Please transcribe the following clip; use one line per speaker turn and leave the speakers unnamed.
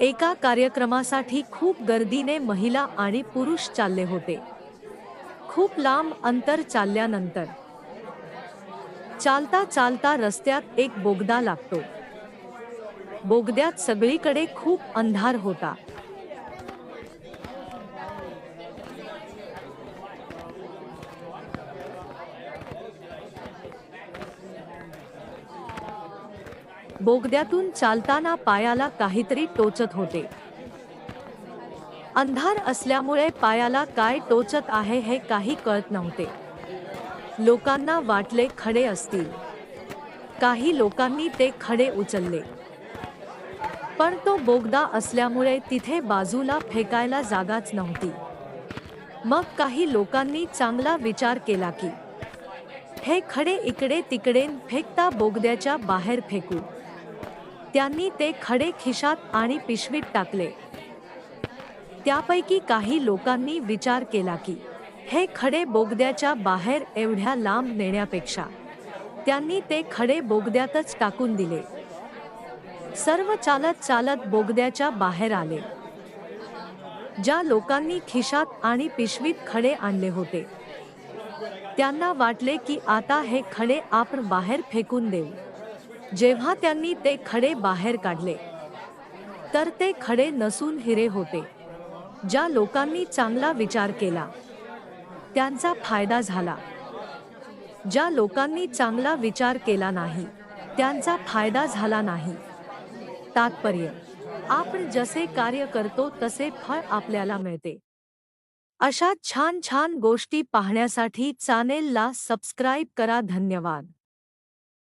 एका कार्यक्रमासाठी खूप गर्दीने महिला आणि पुरुष चालले होते. खूप लांब अंतर चालल्यानंतर चालता चालता रस्त्यात एक बोगदा लागतो. बोगद्यात सगळीकडे खूप अंधार होता. बोगद्यातून चालताना पायाला काहीतरी टोचत होते. अंधार असल्यामुळे पायाला काय टोचत आहे हे काही कळत नव्हते. लोकांना वाटले खडे असतील. काही लोकांनी ते खडे उचलले. पण तो बोगदा असल्यामुळे तिथे बाजूला फेकायला जागाच नव्हती. मग काही लोकांनी चांगला विचार केला की हे खडे इकडे तिकडे फेकता बोगद्याच्या बाहेर फेकू. त्यांनी ते खडे खिशात आणि पिशवीत टाकले. त्यापैकी काही लोकांनी विचार केला की हे खडे बोगद्याच्या बाहेर एवढ्या लांब नेण्यापेक्षा त्यांनी ते खडे बोगद्यातच टाकून दिले. सर्व चालत चालत बोगद्याच्या बाहेर आले. ज्या लोकांनी खिशात आणि पिशवीत खडे आणले होते त्यांना वाटले की आता हे खडे आपण बाहेर फेकून देऊ. जेव्हा त्यांनी ते खडे बाहेर काढले तर ते खडे नसून हिरे होते ज्या लोकांनी चांगला विचार केला त्यांचा फायदा झाला. ज्या लोकांनी चांगला विचार केला नाही त्यांचा फायदा झाला नाही. तात्पर्य आपण जसे कार्य करतो तसे फळ आपल्याला मिळते. अशा छान छान गोष्टी पाहण्यासाठी चॅनेलला सबस्क्राईब करा. धन्यवाद.